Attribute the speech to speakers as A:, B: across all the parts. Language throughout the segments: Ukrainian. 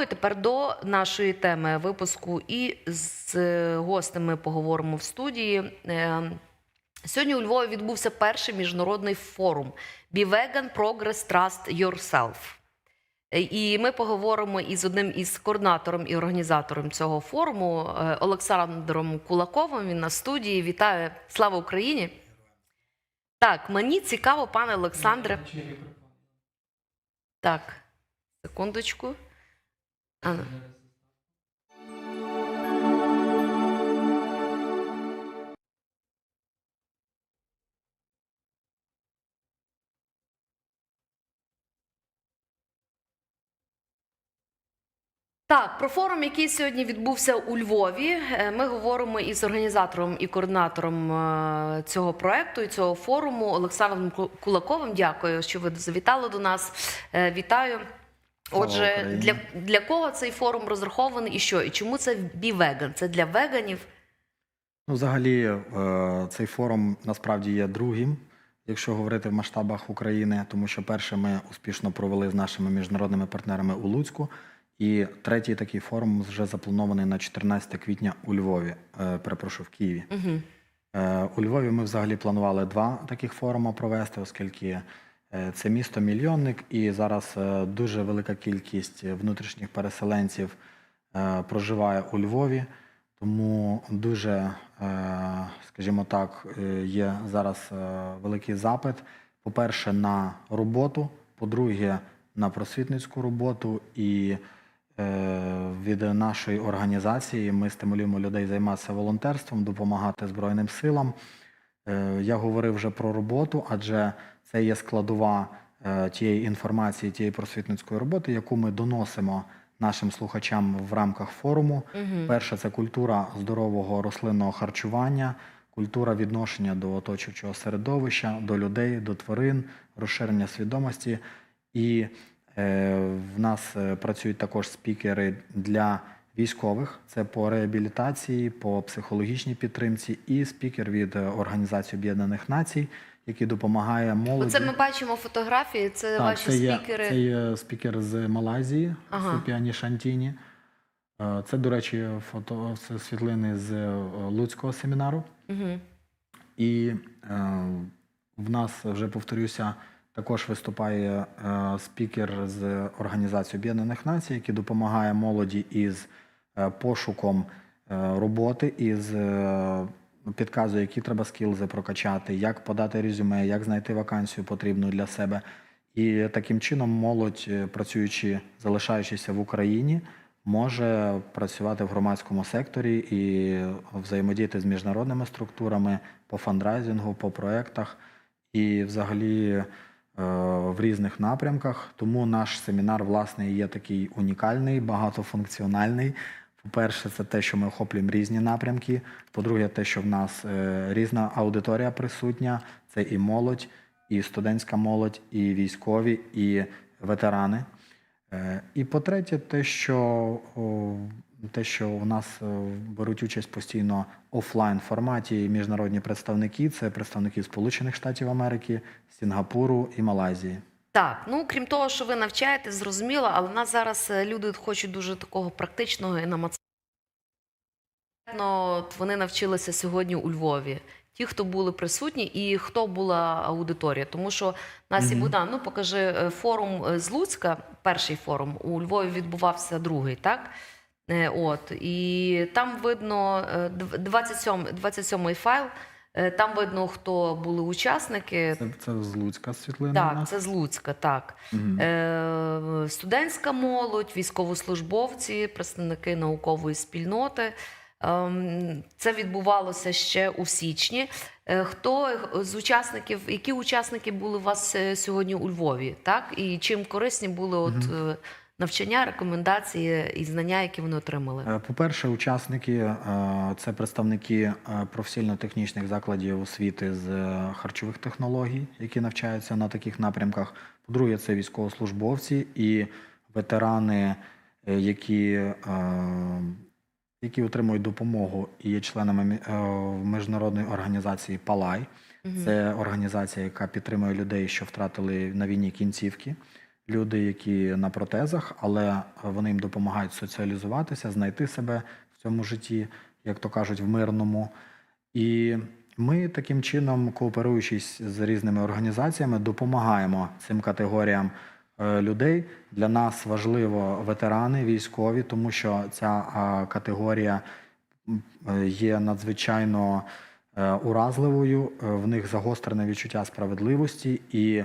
A: Ну і тепер до нашої теми випуску. І з е, гостем ми поговоримо в студії. Е, Сьогодні у Львові відбувся перший міжнародний форум Be Vegan Progress Trust Yourself. Е, І ми поговоримо із одним із координатором і організатором цього форуму Олександром Кулаковим. Він на студії. Вітаю! Слава Україні! Так, мені цікаво, пане Олександре. Так, секундочку. А, ну. Так, про форум, який сьогодні відбувся у Львові, е, ми говоримо із організатором і координатором е, цього проекту і цього форуму Олександром Кулаковим. Дякую, що ви завітали до нас. Е, Вітаю. Отже, для, для кого цей форум розрахований і що? І чому це Vegan? Це для веганів?
B: Ну, взагалі, е, цей форум насправді є другим, якщо говорити в масштабах України, тому що перше ми успішно провели з нашими міжнародними партнерами у Луцьку. І третій такий форум вже запланований на 14 квітня у Львові. е, Перепрошую, в Києві.
A: Угу.
B: У Львові ми взагалі планували два таких форуми провести, оскільки це місто мільйонник, і зараз е, дуже велика кількість внутрішніх переселенців е, проживає у Львові. Тому дуже, е, скажімо так, е, є зараз е, великий запит. По-перше, на роботу, по-друге, на просвітницьку роботу. І е, від нашої організації ми стимулюємо людей займатися волонтерством, допомагати Збройним силам. Е, Я говорив вже про роботу, адже це є складова е, тієї інформації, тієї просвітницької роботи, яку ми доносимо нашим слухачам в рамках форуму. Перше це культура здорового рослинного харчування, культура відношення до оточуючого середовища, до людей, до тварин, розширення свідомості. І е, в нас е, працюють також спікери для військових. Це по реабілітації, по психологічній підтримці, і спікер від е, Організації Об'єднаних Націй, який допомагає молоді.
A: Оце ми бачимо фотографії. Це
B: Так,
A: ваші
B: це є,
A: спікери.
B: Це є спікер з Малайзії,
A: Ага.
B: Супіані Шантіні. Е, Це, до речі, фото це світлини з е, Луцького семінару.
A: Угу.
B: І е, в нас вже повторюся, також виступає е, спікер з Організації Об'єднаних Націй, який допомагає молоді із е, пошуком е, роботи, із е, підказує, які треба скілзи прокачати, як подати резюме, як знайти вакансію потрібну для себе. І таким чином молодь, е, працюючи, залишаючися в Україні, може працювати в громадському секторі і взаємодіяти з міжнародними структурами по фандрайзингу, по проектах і взагалі е, в різних напрямках. Тому наш семінар, власне, є такий унікальний, багатофункціональний. По-перше, це те, що ми охоплюємо різні напрямки. По-друге, те, що в нас е, різна аудиторія присутня, це і молодь, і студентська молодь, і військові, і ветерани. Е, І по-третє, те, що, о, те, що у нас е, беруть участь постійно офлайн форматі міжнародні представники, це представники Сполучених Штатів Америки, Сінгапуру і Малайзії.
A: Так, ну крім того, що ви навчаєте, зрозуміло, але в нас зараз е, люди хочуть дуже такого практичного і намацального. Вони навчилися сьогодні у Львові. Ті, хто були присутні, і хто була аудиторія. Тому що нас і. Богдан, ну покажи е, форум е, з Луцька, перший форум. У Львові відбувався другий, так? От, і там видно е, дв- 27, 27 файл. Е, Там видно, хто були учасники.
B: Це, це з Луцька світлина.
A: Так, це з Луцька, так.
B: Мгм.
A: Е, студентська молодь, військовослужбовці, представники наукової спільноти. Ем, Це відбувалося ще у січні. Е, Хто з учасників, які учасники були у вас е, сьогодні у Львові? Так? І чим корисні були от, навчання, рекомендації і знання, які вони отримали?
B: Е, По-перше, учасники е, це представники е, професійно-технічних закладів освіти з харчових технологій, які навчаються на таких напрямках. По-друге, це військовослужбовці і ветерани, які, які отримують допомогу і є членами міжнародної організації Палай. Це організація, яка підтримує людей, що втратили на війні кінцівки. Люди, які на протезах, але вони їм допомагають соціалізуватися, знайти себе в цьому житті, як то кажуть, в мирному. І ми таким чином, кооперуючись з різними організаціями, допомагаємо цим категоріям е, людей. Для нас важливо ветерани, військові, тому що ця категорія е, є надзвичайно е, уразливою. В них загострене відчуття справедливості і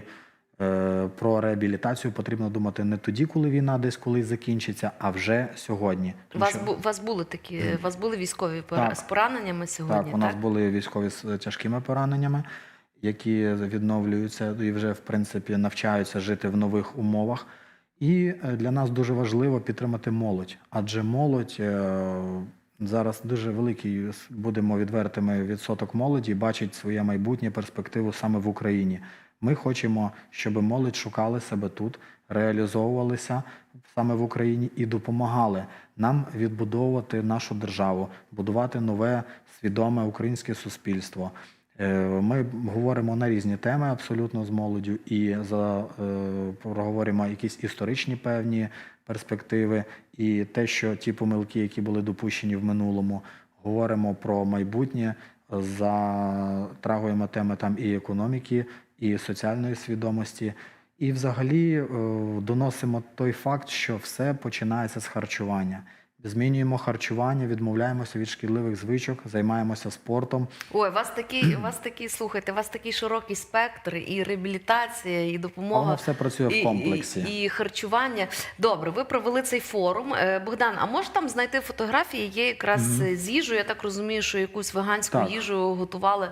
B: про реабілітацію потрібно думати не тоді, коли війна десь колись закінчиться, а вже сьогодні.
A: У вас,
B: що-
A: бу, вас були такі, у вас були військові
B: Так.
A: з пораненнями сьогодні,
B: так, у нас були військові з тяжкими пораненнями, які відновлюються і вже в принципі навчаються жити в нових умовах. І е, для нас дуже важливо підтримати молодь, адже молодь е, зараз дуже великий, будемо відвертими, відсоток молоді бачить своє майбутнє перспективу саме в Україні. Ми хочемо, щоб молодь шукали себе тут, реалізовувалися саме в Україні і допомагали нам відбудовувати нашу державу, будувати нове свідоме українське суспільство. Е, Ми говоримо на різні теми абсолютно з молоддю і за, е, проговоримо якісь історичні певні перспективи, і те, що ті помилки, які були допущені в минулому, говоримо про майбутнє, затрагуємо теми там і економіки, і соціальної свідомості. І взагалі е, доносимо той факт, що все починається з харчування. Змінюємо харчування, відмовляємося від шкідливих звичок, займаємося спортом.
A: Ой, у вас такий, у вас такий, слухайте, у вас такий широкий спектр, і реабілітація, і допомога.
B: Воно все працює в комплексі.
A: І, і харчування. Добре, ви провели цей форум. Е, Богдан, а може там знайти фотографії? Є якраз е, з їжею. Я так розумію, що якусь веганську
B: Так.
A: їжу готували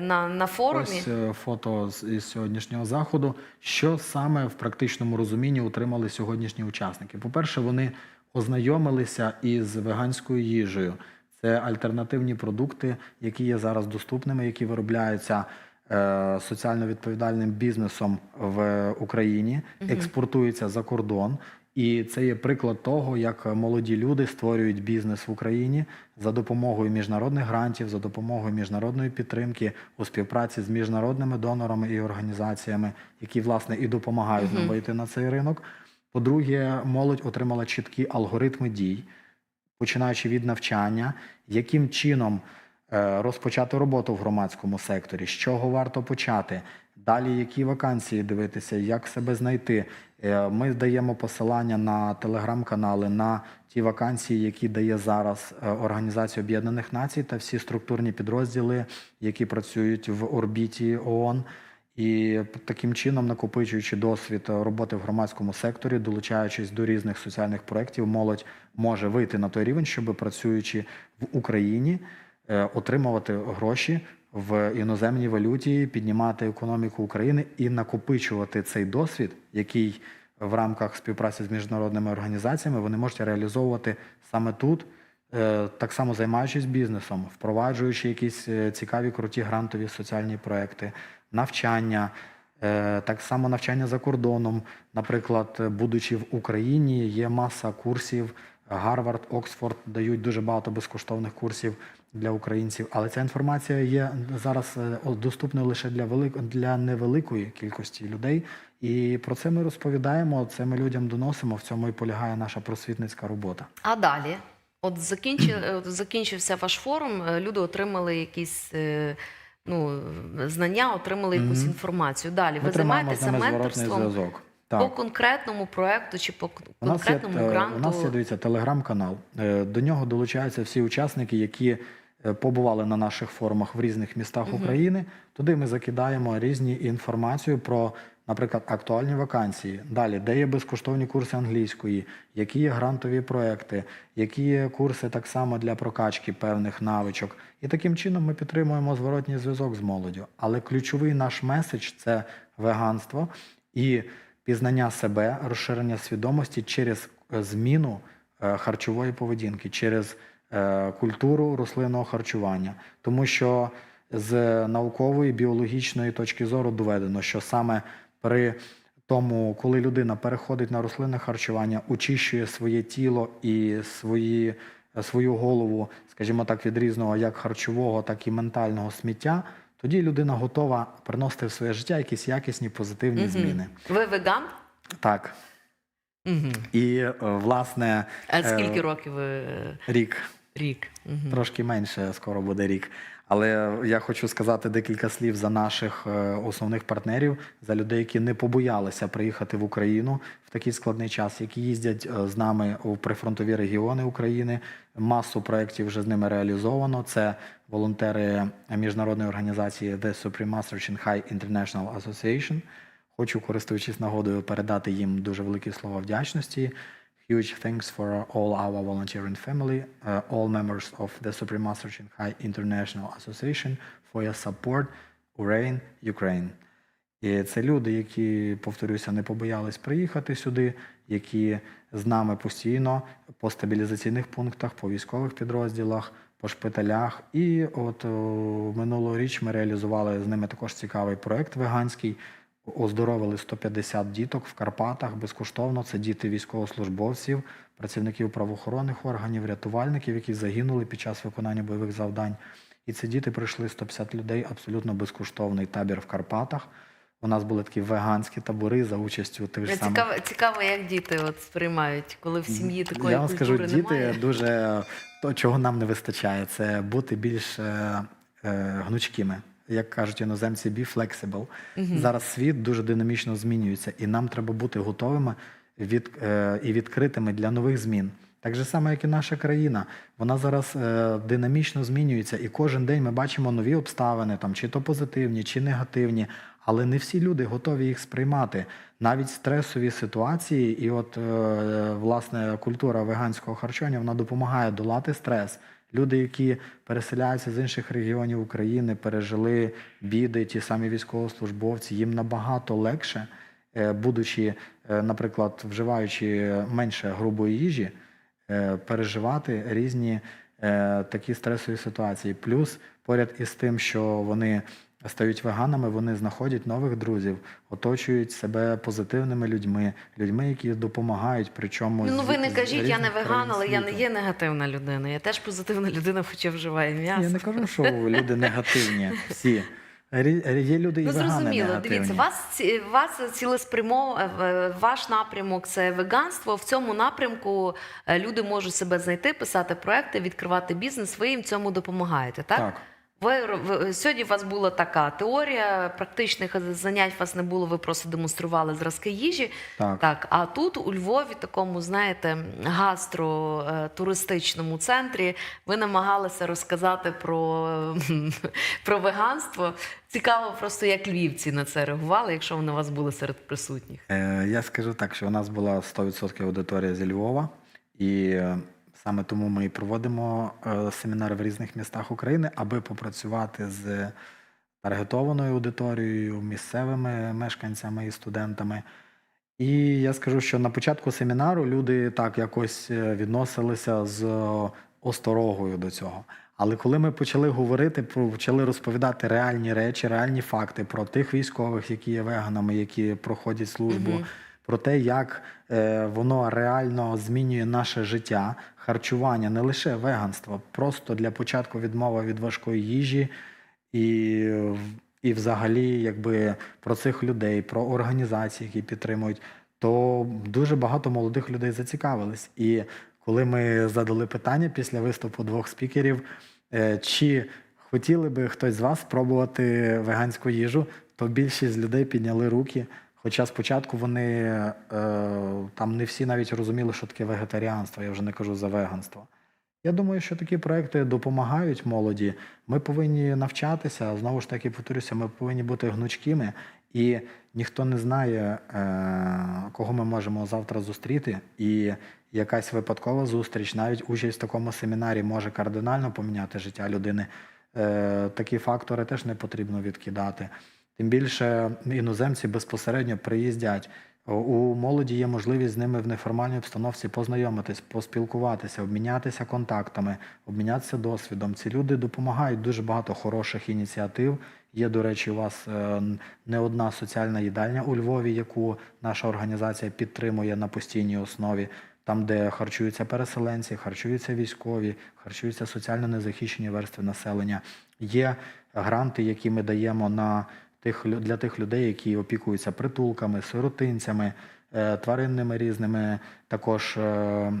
A: на, на форумі.
B: Ось е, фото з із сьогоднішнього заходу. Що саме в практичному розумінні отримали сьогоднішні учасники? По-перше, вони ознайомилися із веганською їжею. Це альтернативні продукти, які є зараз доступними, які виробляються е, соціально відповідальним бізнесом в Україні, експортуються за кордон. І це є приклад того, як молоді люди створюють бізнес в Україні за допомогою міжнародних грантів, за допомогою міжнародної підтримки у співпраці з міжнародними донорами і організаціями, які власне і допомагають нам вийти на цей ринок. По-друге, молодь отримала чіткі алгоритми дій, починаючи від навчання, яким чином е, розпочати роботу в громадському секторі, з чого варто почати, далі які вакансії дивитися, як себе знайти. Е, Ми даємо посилання на телеграм-канали на ті вакансії, які дає зараз е, Організація Об'єднаних Націй та всі структурні підрозділи, які працюють в орбіті ООН. І таким чином, накопичуючи досвід роботи в громадському секторі, долучаючись до різних соціальних проєктів, молодь може вийти на той рівень, щоб працюючи в Україні, е, отримувати гроші в іноземній валюті, піднімати економіку України і накопичувати цей досвід, який в рамках співпраці з міжнародними організаціями вони можуть реалізовувати саме тут. Е, Так само займаючись бізнесом, впроваджуючи якісь е, цікаві круті грантові соціальні проекти, навчання, е, так само навчання за кордоном. Наприклад, будучи в Україні, є маса курсів. Гарвард, Оксфорд дають дуже багато безкоштовних курсів для українців, але ця інформація є зараз е, доступною лише для велик... для невеликої кількості людей. І про це ми розповідаємо. Це ми людям доносимо. В цьому і полягає наша просвітницька робота.
A: А далі, от, закінчи, закінчився ваш форум, е, люди отримали якісь е, ну, знання, отримали якусь
B: Мгм.
A: інформацію. Далі ви займаєтеся менторством по конкретному проекту чи по
B: У нас, є,
A: конкретному
B: е,
A: гранту?
B: у нас є, дивіться, телеграм-канал. Е, До нього долучаються всі учасники, які е, побували на наших форумах в різних містах України. Туди ми закидаємо різні інформацію про, наприклад, актуальні вакансії. Далі, де є безкоштовні курси англійської, які є грантові проекти, які є курси так само для прокачки певних навичок. І таким чином ми підтримуємо зворотній зв'язок з молоддю. Але ключовий наш меседж це веганство і пізнання себе, розширення свідомості через е, зміну е, харчової поведінки, через е, культуру рослинного харчування. Тому що з наукової біологічної точки зору доведено, що саме при тому, коли людина переходить на рослинне харчування, очищує своє тіло і свої, е, свою голову, скажімо так, від різного як харчового, так і ментального сміття, тоді людина готова приносити в своє життя якісь якісні позитивні
A: Мгм.
B: зміни.
A: Ви веган?
B: Так.
A: Угу.
B: І е, власне
A: А
B: Е,
A: скільки років е,
B: рік
A: рік? Угу.
B: Трошки менше, скоро буде рік. Але я хочу сказати декілька слів за наших е, основних партнерів, за людей, які не побоялися приїхати в Україну в такий складний час, які їздять е, з нами у прифронтові регіони України. Масу проєктів вже з ними реалізовано. Це волонтери міжнародної організації The Supreme Master Shanghai International Association. Хочу, користуючись нагодою, передати їм дуже великі слова вдячності. Huge thanks for all our volunteering family, uh, all members of the Supreme Master Shanghai International Association for your support, Ukraine, Ukraine. І це люди, які, повторюся, не побоялись приїхати сюди, які з нами постійно по стабілізаційних пунктах, по військових підрозділах, по шпиталях. І от минулоріч ми реалізували з ними також цікавий проект веганський. Оздоровили 150 діток в Карпатах безкоштовно. Це діти військовослужбовців, працівників правоохоронних органів, рятувальників, які загинули під час виконання бойових завдань. І ці діти пройшли 150 людей абсолютно безкоштовний табір в Карпатах. У нас були такі веганські табори за участю тих ж самих.
A: Цікаво, цікаво, як діти от сприймають, коли в сім'ї такої
B: Я вам скажу, діти
A: немає.
B: дуже то, чого нам не вистачає, це бути більш е, е, гнучкими. Як кажуть іноземці, be flexible. Зараз світ дуже динамічно змінюється, і нам треба бути готовими від, е, і відкритими для нових змін. Так же само, як і наша країна. Вона зараз е, динамічно змінюється, і кожен день ми бачимо нові обставини, там, чи то позитивні, чи негативні. Але не всі люди готові їх сприймати. Навіть стресові ситуації, і от е, власне культура веганського харчування вона допомагає долати стрес. Люди, які переселяються з інших регіонів України, пережили біди, ті самі військовослужбовці, їм набагато легше, е, будучи, е, наприклад, вживаючи менше грубої їжі, е, переживати різні такі стресові ситуації. Плюс поряд із тим, що вони стають веганами, вони знаходять нових друзів, оточують себе позитивними людьми, людьми, які допомагають. Причому
A: Ну, ви не кажіть, я не веган, але я не є негативна людина. Я теж позитивна людина, хоча вживаю м'ясо.
B: Я не кажу, що люди негативні. Всі є люди і
A: Ну,
B: вегани
A: зрозуміло,
B: негативні.
A: дивіться, вас вас цілеспрямов, е, ваш напрямок це веганство. В цьому напрямку е, люди можуть себе знайти, писати проекти, відкривати бізнес. Ви їм цьому допомагаєте, так?
B: Так.
A: Ви, сьогодні у вас була така теорія, практичних занять у вас не було. Ви просто демонстрували зразки їжі.
B: Так.
A: Так, а тут у Львові, такому, знаєте, гастро-туристичному центрі, ви намагалися розказати про, про веганство. Цікаво, просто як львівці на це реагували, якщо вони у вас були серед присутніх.
B: Е, Я скажу так, що у нас була 100% аудиторія зі Львова, і е, саме тому ми і проводимо е, семінари в різних містах України, аби попрацювати з таргетованою аудиторією, місцевими мешканцями і студентами. І я скажу, що на початку семінару люди так якось е, відносилися з осторогою до цього. Але коли ми почали говорити, почали розповідати реальні речі, реальні факти про тих військових, які є веганами, які проходять службу,
A: Мгм.
B: Про те, як е, воно реально змінює наше життя, харчування, не лише веганство, просто для початку відмова від важкої їжі і, і взагалі, якби про цих людей, про організації, які підтримують, то дуже багато молодих людей зацікавились. І коли ми задали питання після виступу двох спікерів, е, чи хотіли би хтось з вас спробувати веганську їжу, то більшість людей підняли руки. Хоча спочатку вони е, там не всі навіть розуміли, що таке вегетаріанство, я вже не кажу за веганство. Я думаю, що такі проекти допомагають молоді. Ми повинні навчатися. Знову ж таки, повторюся, ми повинні бути гнучкими, і ніхто не знає, е, кого ми можемо завтра зустріти. І якась випадкова зустріч, навіть участь в такому семінарі може кардинально поміняти життя людини. Е, Такі фактори теж не потрібно відкидати. Тим більше іноземці безпосередньо приїздять. У молоді є можливість з ними в неформальній обстановці познайомитись, поспілкуватися, обмінятися контактами, обмінятися досвідом. Ці люди допомагають дуже багато хороших ініціатив. Є, до речі, у вас е, не одна соціальна їдальня у Львові, яку наша організація підтримує на постійній основі. Там, де харчуються переселенці, харчуються військові, харчуються соціально незахищені верстви населення. Є гранти, які ми даємо на тих для тих людей, які опікуються притулками, сиротинцями, е, тваринними різними також е,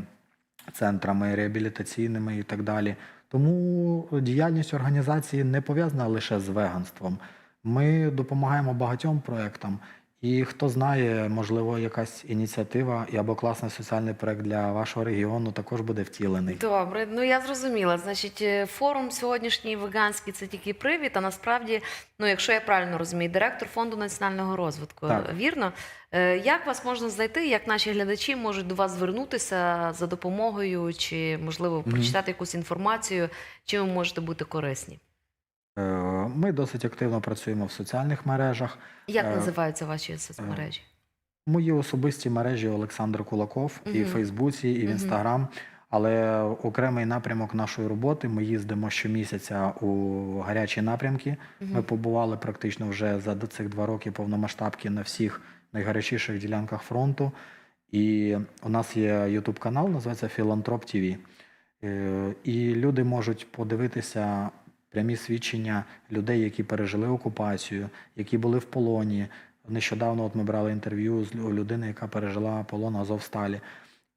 B: центрами реабілітаційними і так далі. Тому діяльність організації не пов'язана лише з веганством. Ми допомагаємо багатьом проєктам. І хто знає, можливо, якась ініціатива або класний соціальний проект для вашого регіону також буде втілений.
A: Добре, ну я зрозуміла. Значить, е, форум сьогоднішній веганський це тільки привід. А насправді, ну якщо я правильно розумію, директор фонду національного розвитку.
B: Так.
A: Вірно? Е, Як вас можна знайти? Як наші глядачі можуть до вас звернутися за допомогою, чи можливо прочитати якусь інформацію, чим ви можете бути корисні?
B: Е, Ми досить активно працюємо в соціальних мережах.
A: Як
B: Е,
A: називаються ваші соцмережі?
B: Мої особисті мережі Олександр Кулаков і в Фейсбуці, і в. Інстаграм. Але окремий напрямок нашої роботи ми їздимо щомісяця у гарячі напрямки. Ми побували практично вже за цих два роки повномасштабки на всіх найгарячіших ділянках фронту. І у нас є YouTube канал, називається Філантроп ТВ. Е, І люди можуть подивитися прямі свідчення людей, які пережили окупацію, які були в полоні. Нещодавно от ми брали інтерв'ю з людини, яка пережила полон Азовсталі.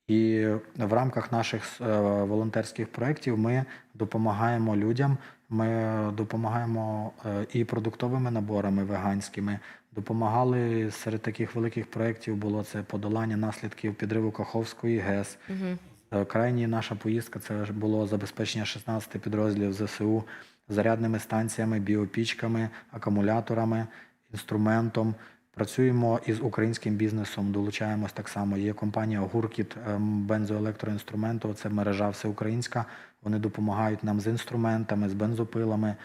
B: І в рамках наших е, волонтерських проєктів ми допомагаємо людям. Ми допомагаємо е, і продуктовими наборами веганськими. Допомагали серед таких великих проєктів було це подолання наслідків підриву Каховської ГЕС.
A: Угу.
B: Крайня наша поїздка це було забезпечення 16 підрозділів ЗСУ зарядними станціями, біопічками, акумуляторами, інструментом. Працюємо із українським бізнесом, долучаємось так само. Є компанія Гуркіт ем, бензоелектроінструменту. Це мережа всеукраїнська. Вони допомагають нам з інструментами, з бензопилами.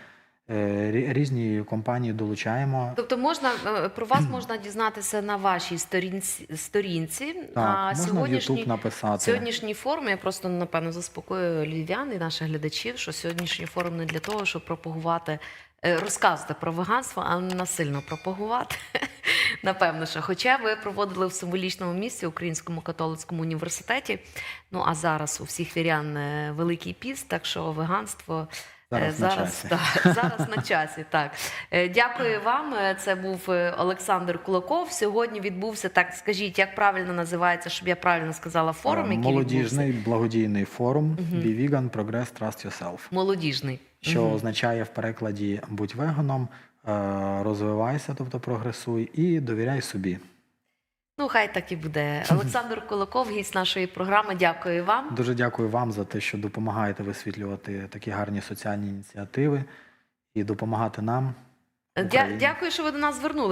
B: Е, рі- Різні компанії долучаємо.
A: Тобто можна е, про вас можна дізнатися на вашій сторінці сторінці.
B: Так,
A: а
B: можна в YouTube написати.
A: Сьогоднішній форум я просто напевно заспокоюю львів'ян і наших глядачів, що сьогоднішній форум не для того, щоб пропагувати, е, розказувати про веганство, а не насильно пропагувати. Напевно, що. Хоча ви проводили в символічному місці Українському католицькому університеті. Ну а зараз у всіх вірян Великий піст, так що веганство. Е,
B: Зараз на
A: зараз,
B: часі.
A: так, зараз на часі. Так дякую вам. Е, Це був е, Олександр Кулаков. Сьогодні відбувся так. Скажіть, як правильно називається, щоб я правильно сказала форум, який
B: Молодіжний
A: відбувся?
B: благодійний форум Be Vegan, Progress, Trust Yourself.
A: Молодіжний.
B: що
A: Мгм.
B: означає в перекладі будь веганом, розвивайся, тобто прогресуй, і довіряй собі.
A: Ну, хай так і буде. Олександр Кулаков, гість нашої програми. Дякую вам.
B: Дуже дякую вам за те, що допомагаєте висвітлювати такі гарні соціальні ініціативи і допомагати нам.
A: Дя- Дякую, що ви до нас звернули.